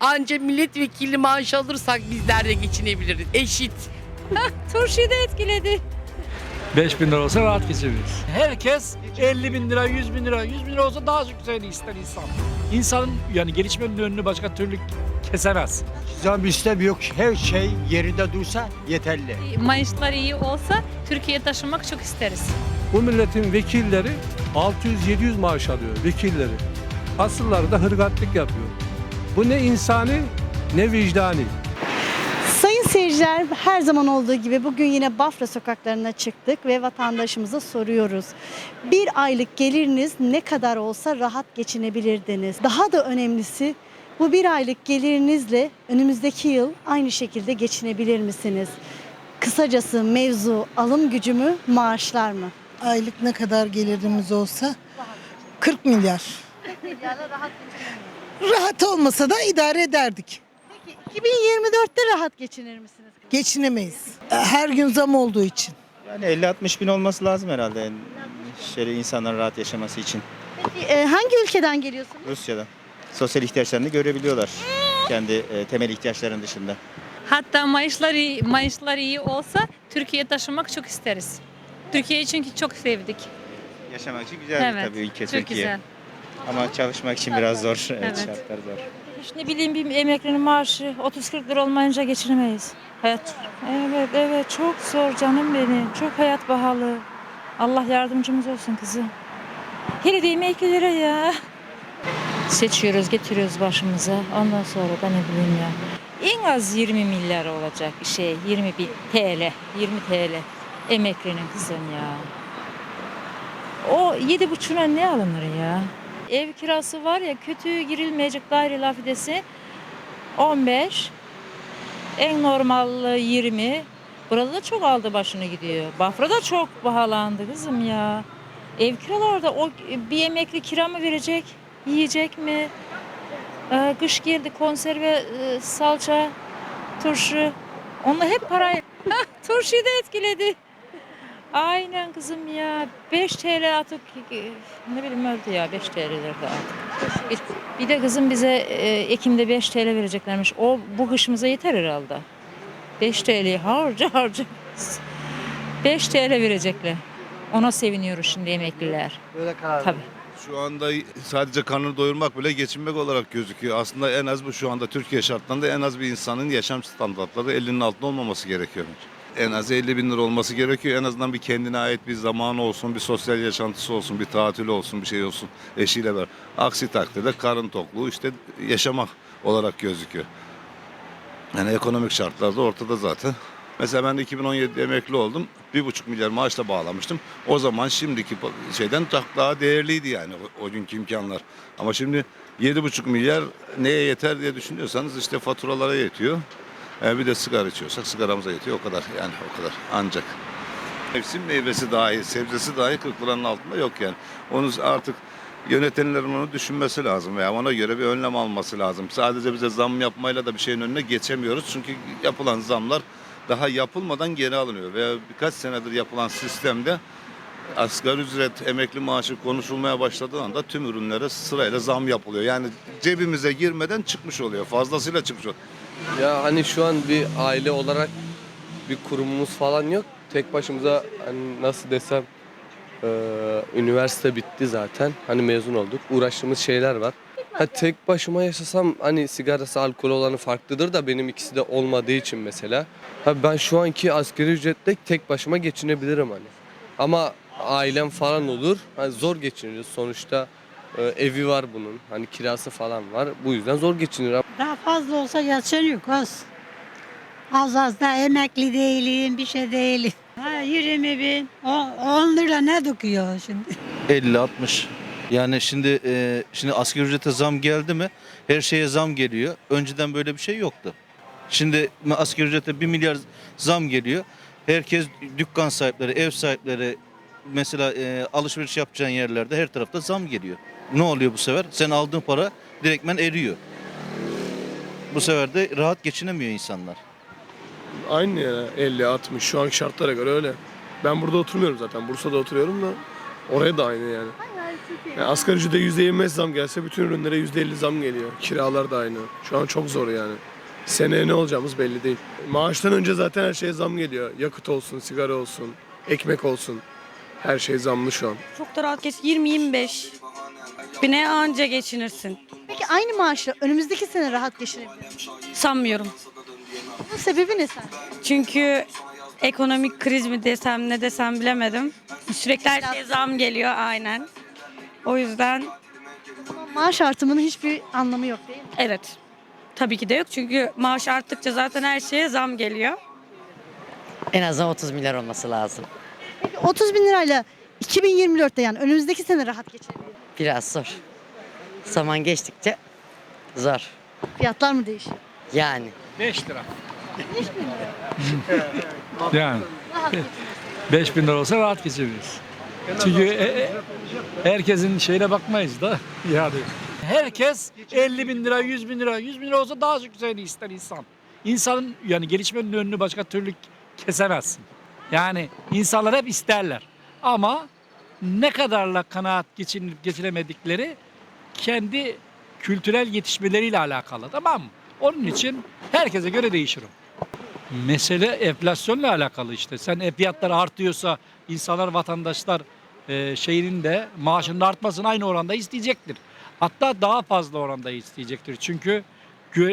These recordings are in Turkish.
Anca milletvekili maaşı alırsak bizler de geçinebiliriz. Eşit. Turşuyu da etkiledi. 5 bin lira olsa rahat geçebiliriz. Herkes 50 bin lira, 100 bin lira, 100 bin lira olsa daha çok güzel ister insan. İnsanın yani gelişmenin önünü başka türlü kesemez. Zam istemiyor. Her şey yerinde dursa yeterli. Maaşlar iyi olsa Türkiye'ye taşınmak çok isteriz. Bu milletin vekilleri 600-700 maaş alıyor vekilleri. Asılları da hırgatlık yapıyor. Bu ne insani ne vicdani. Sayın seyirciler her zaman olduğu gibi bugün yine Bafra sokaklarına çıktık ve vatandaşımıza soruyoruz. Bir aylık geliriniz ne kadar olsa rahat geçinebilirdiniz. Daha da önemlisi bu bir aylık gelirinizle önümüzdeki yıl aynı şekilde geçinebilir misiniz? Kısacası mevzu alım gücü mü, maaşlar mı? Aylık ne kadar gelirimiz olsa 40 milyar. Rahat olmasa da idare ederdik. Peki 2024'te rahat geçinir misiniz? Geçinemeyiz. Her gün zam olduğu için. Yani 50-60 bin olması lazım herhalde yani şöyle insanların rahat yaşaması için. Peki e, hangi ülkeden geliyorsunuz? Rusya'da sosyal ihtiyaçlarını görebiliyorlar kendi e, temel ihtiyaçların dışında. Hatta maaşlar iyi, maaşlar iyi olsa Türkiye'ye taşınmak çok isteriz. Türkiye'yi çünkü çok sevdik. Yaşamak için güzel evet. tabii ülke çok Türkiye. güzel. Ama çalışmak için biraz zor. Evet, şartlar zor. Ne bileyim bir emeklinin maaşı 30-40 lira olmayınca geçinemeyiz. Hayat. Evet evet çok zor canım benim. Çok hayat pahalı. Allah yardımcımız olsun kızım. Hele de emeklilere ya. Seçiyoruz getiriyoruz başımıza. Ondan sonra da ne bileyim ya. En az 20 milyar olacak şey 20 bin TL. 20 TL. Emeklinin kızım ya. O yedi buçuğuna ne alınır ya? Ev kirası var ya kötü girilmeyecek daire lafidesi 15. En normal 20. Burada da çok aldı başını gidiyor. Bafra da çok pahalandı kızım ya. Ev kiralarda o bir emekli kira mı verecek? Yiyecek mi? Ee, kış geldi konserve e, salça, turşu. Onlar hep parayı. Turşuyu da etkiledi. Aynen kızım ya. 5 TL atıp ne bileyim öldü ya 5 TL'lerde artık. Bir, bir de kızım bize e, Ekim'de 5 TL vereceklermiş. O bu kışımıza yeter herhalde. 5 TL'yi harca harca. 5 TL verecekler. Ona seviniyoruz şimdi emekliler. Böyle karar Tabii. Şu anda sadece karnını doyurmak bile geçinmek olarak gözüküyor. Aslında en az bu şu anda Türkiye şartlarında en az bir insanın yaşam standartları 50'nin altında olmaması gerekiyor. En az 50 bin lira olması gerekiyor. En azından bir kendine ait bir zamanı olsun, bir sosyal yaşantısı olsun, bir tatil olsun, bir şey olsun eşiyle beraber. Aksi takdirde karın tokluğu işte yaşamak olarak gözüküyor. Yani ekonomik şartlar da ortada zaten. Mesela ben 2017'de emekli oldum. Bir buçuk milyar maaşla bağlamıştım. O zaman şimdiki şeyden daha değerliydi yani o, o günkü imkanlar. Ama şimdi yedi buçuk milyar neye yeter diye düşünüyorsanız işte faturalara yetiyor. E, bir de sigara içiyorsak sigaramıza yetiyor o kadar yani o kadar ancak. Mevsim meyvesi dahi, sebzesi dahi 40 liranın altında yok yani. Onu artık yönetenlerin onu düşünmesi lazım veya ona göre bir önlem alması lazım. Sadece bize zam yapmayla da bir şeyin önüne geçemiyoruz. Çünkü yapılan zamlar daha yapılmadan geri alınıyor. Veya birkaç senedir yapılan sistemde asgari ücret, emekli maaşı konuşulmaya başladığı anda tüm ürünlere sırayla zam yapılıyor. Yani cebimize girmeden çıkmış oluyor. Fazlasıyla çıkmış oluyor. Ya hani şu an bir aile olarak bir kurumumuz falan yok. Tek başımıza hani nasıl desem eee, üniversite bitti zaten. Hani mezun olduk. Uğraştığımız şeyler var. Ha, tek başıma yaşasam hani sigarası alkol olanı farklıdır da benim ikisi de olmadığı için mesela. Ha, ben şu anki asgari ücretle tek başıma geçinebilirim hani. Ama ailem falan olur. Hani zor geçiniriz sonuçta. Eee, evi var bunun. Hani kirası falan var. Bu yüzden zor geçinir. Daha fazla olsa geçiniyor kız. Az az da emekli değilim, bir şey değilim. Ha, 20 bin, o- 10 lira ne döküyor şimdi? 50-60. Yani şimdi e, şimdi asgari ücrete zam geldi mi her şeye zam geliyor. Önceden böyle bir şey yoktu. Şimdi asgari ücrete 1 milyar zam geliyor. Herkes dükkan sahipleri, ev sahipleri mesela e, alışveriş yapacağın yerlerde her tarafta zam geliyor. Ne oluyor bu sefer? Sen aldığın para direktmen eriyor. Bu sefer de rahat geçinemiyor insanlar. Aynı ya 50-60 şu anki şartlara göre öyle. Ben burada oturmuyorum zaten. Bursa'da oturuyorum da oraya da aynı yani. Yani asgari ücrete %25 zam gelse bütün ürünlere %50 zam geliyor. Kiralar da aynı. Şu an çok zor yani. Seneye ne olacağımız belli değil. Maaştan önce zaten her şeye zam geliyor. Yakıt olsun, sigara olsun, ekmek olsun. Her şey zamlı şu an. Çok da rahat geç 20-25 bine anca geçinirsin. Peki aynı maaşla önümüzdeki sene rahat geçinebilir misin? Sanmıyorum. Bunun sebebi ne sen? Çünkü ekonomik kriz mi desem ne desem bilemedim. Sürekli her şeye zam geliyor aynen. O yüzden Maaş artımının hiçbir anlamı yok değil mi? evet. Tabii ki de yok çünkü maaş arttıkça zaten her şeye zam geliyor. En azından 30 milyar olması lazım. Peki 30 bin lirayla 2024'te yani önümüzdeki sene rahat geçinebilir misin? Biraz zor. Zaman geçtikçe zor. Fiyatlar mı değişiyor? Yani. 5 lira. Yani 5 bin lira olsa rahat geçebiliriz. Çünkü e- e- herkesin şeyine bakmayız da yani. Herkes 50 bin lira, 100 bin lira, 100 bin lira olsa daha güzelini ister insan. İnsanın yani gelişmenin önünü başka türlü kesemezsin. Yani insanlar hep isterler. Ama ne kadarla kanaat geçinip geçiremedikleri kendi kültürel yetişmeleriyle alakalı tamam mı? Onun için herkese göre değişir o. Mesele enflasyonla alakalı işte. Sen fiyatlar artıyorsa insanlar, vatandaşlar e, şeyinin de maaşının artmasını aynı oranda isteyecektir. Hatta daha fazla oranda isteyecektir. Çünkü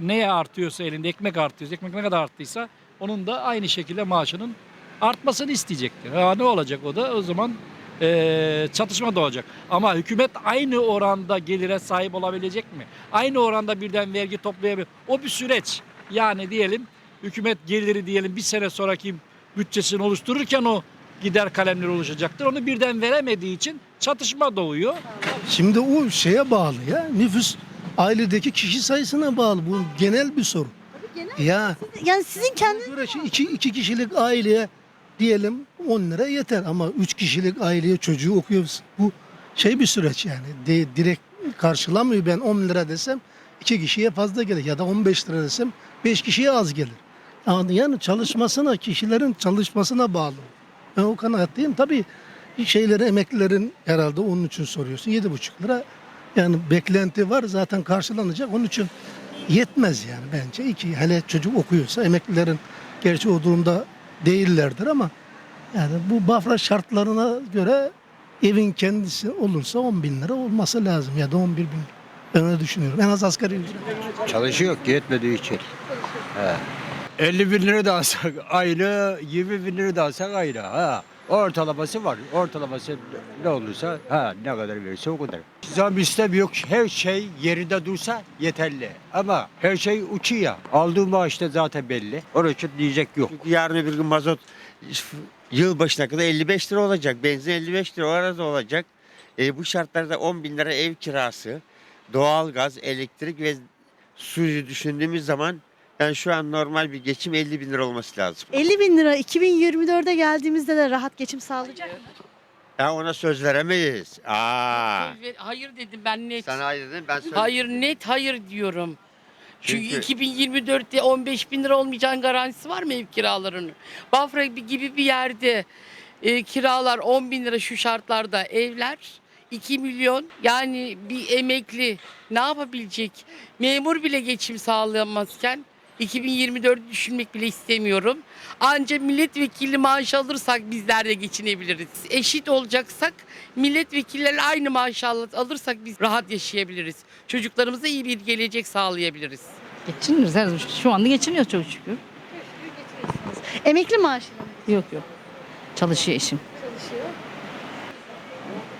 neye artıyorsa elinde ekmek artıyorsa, ekmek ne kadar arttıysa onun da aynı şekilde maaşının artmasını isteyecektir. Ha, ne olacak o da o zaman e, çatışma doğacak. Ama hükümet aynı oranda gelire sahip olabilecek mi? Aynı oranda birden vergi toplayabilir. O bir süreç. Yani diyelim hükümet geliri diyelim bir sene sonraki bütçesini oluştururken o gider kalemleri oluşacaktır. Onu birden veremediği için çatışma doğuyor. Şimdi o şeye bağlı ya. Nüfus ailedeki kişi sayısına bağlı. Bu genel bir soru. Ya Yani sizin kendi göre şey iki, iki kişilik aileye diyelim 10 lira yeter ama 3 kişilik aileye çocuğu okuyoruz. Bu şey bir süreç yani. De, direkt karşılamıyor. Ben 10 lira desem 2 kişiye fazla gelir ya da 15 lira desem 5 kişiye az gelir. Yani çalışmasına, kişilerin çalışmasına bağlı. Ben o kanaatteyim. Tabii şeyleri emeklilerin herhalde onun için soruyorsun. 7,5 lira yani beklenti var zaten karşılanacak. Onun için yetmez yani bence. İki, hele çocuk okuyorsa emeklilerin gerçi o durumda değillerdir ama yani bu Bafra şartlarına göre evin kendisi olursa 10 bin lira olması lazım ya da 11 bin. Ben öyle düşünüyorum. En az asgari ücret. Çalışıyor ki yetmediği için. He. 50 bin lira da alsak ayrı, 20 bin lira da alsak ayrı. Ha. Ortalaması var. Ortalaması ne olursa ha ne kadar verirse o kadar. Zam istemiyor. Her şey yerinde dursa yeterli. Ama her şey uçuyor. Aldığı maaş da zaten belli. Onun için diyecek yok. Çünkü yarın öbür gün mazot yıl başına kadar 55 lira olacak. Benzin 55 lira o arada olacak. E, bu şartlarda 10 bin lira ev kirası, doğalgaz, elektrik ve suyu düşündüğümüz zaman yani şu an normal bir geçim 50 bin lira olması lazım. 50 bin lira 2024'e geldiğimizde de rahat geçim sağlayacak mı? Ya ona söz veremeyiz. Aa. Hayır dedim ben net. Sen hayır dedin ben söz Hayır net hayır diyorum. Çünkü, Çünkü- 2024'te 15 bin lira olmayacağın garantisi var mı ev kiralarının? Bafra gibi bir yerde e, kiralar 10 bin lira şu şartlarda evler 2 milyon yani bir emekli ne yapabilecek? Memur bile geçim sağlayamazken 2024'ü düşünmek bile istemiyorum. Ancak milletvekili maaş alırsak bizler de geçinebiliriz. Eşit olacaksak milletvekillerle aynı maaş al- alırsak biz rahat yaşayabiliriz. Çocuklarımıza iyi bir gelecek sağlayabiliriz. Geçiniriz her Şu anda geçiniyor çok şükür. Emekli maaşıyla mı? Yok yok. Çalışıyor eşim.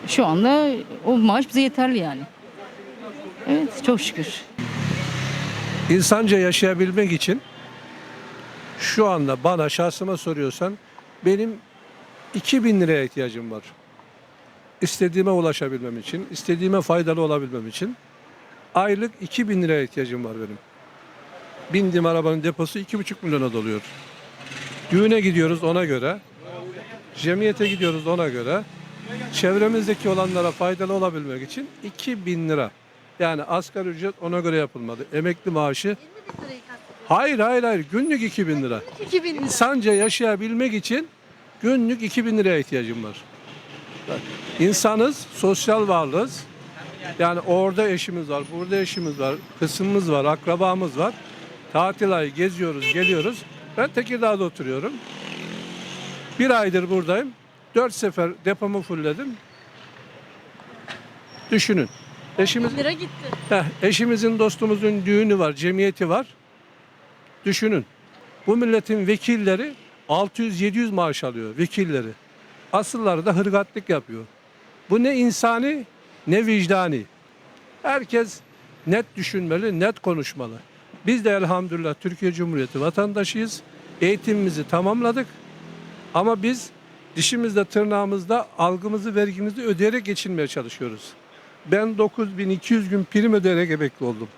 Şu anda o maaş bize yeterli yani. Evet çok şükür. İnsanca yaşayabilmek için şu anda bana şahsıma soruyorsan benim 2000 liraya ihtiyacım var. İstediğime ulaşabilmem için, istediğime faydalı olabilmem için aylık 2000 liraya ihtiyacım var benim. Bindiğim arabanın deposu 2,5 milyona doluyor. Düğüne gidiyoruz ona göre. Cemiyete gidiyoruz ona göre. Çevremizdeki olanlara faydalı olabilmek için 2000 lira. Yani asgari ücret ona göre yapılmadı. Emekli maaşı Hayır hayır hayır günlük 2000 lira. 2000 lira. İnsanca yaşayabilmek için günlük 2000 liraya ihtiyacım var. Bak, İnsanız, sosyal varlığız. Yani orada eşimiz var, burada eşimiz var, kısmımız var, akrabamız var. Tatil ayı geziyoruz, geliyoruz. Ben Tekirdağ'da oturuyorum. Bir aydır buradayım. Dört sefer depomu fullledim. Düşünün. Eşimiz, lira gitti. Heh, eşimizin, dostumuzun düğünü var, cemiyeti var. Düşünün. Bu milletin vekilleri 600-700 maaş alıyor, vekilleri. Asılları da hırgatlık yapıyor. Bu ne insani ne vicdani. Herkes net düşünmeli, net konuşmalı. Biz de elhamdülillah Türkiye Cumhuriyeti vatandaşıyız. Eğitimimizi tamamladık. Ama biz dişimizde tırnağımızda algımızı vergimizi ödeyerek geçinmeye çalışıyoruz. Ben 9200 gün prim ödeyerek emekli oldum.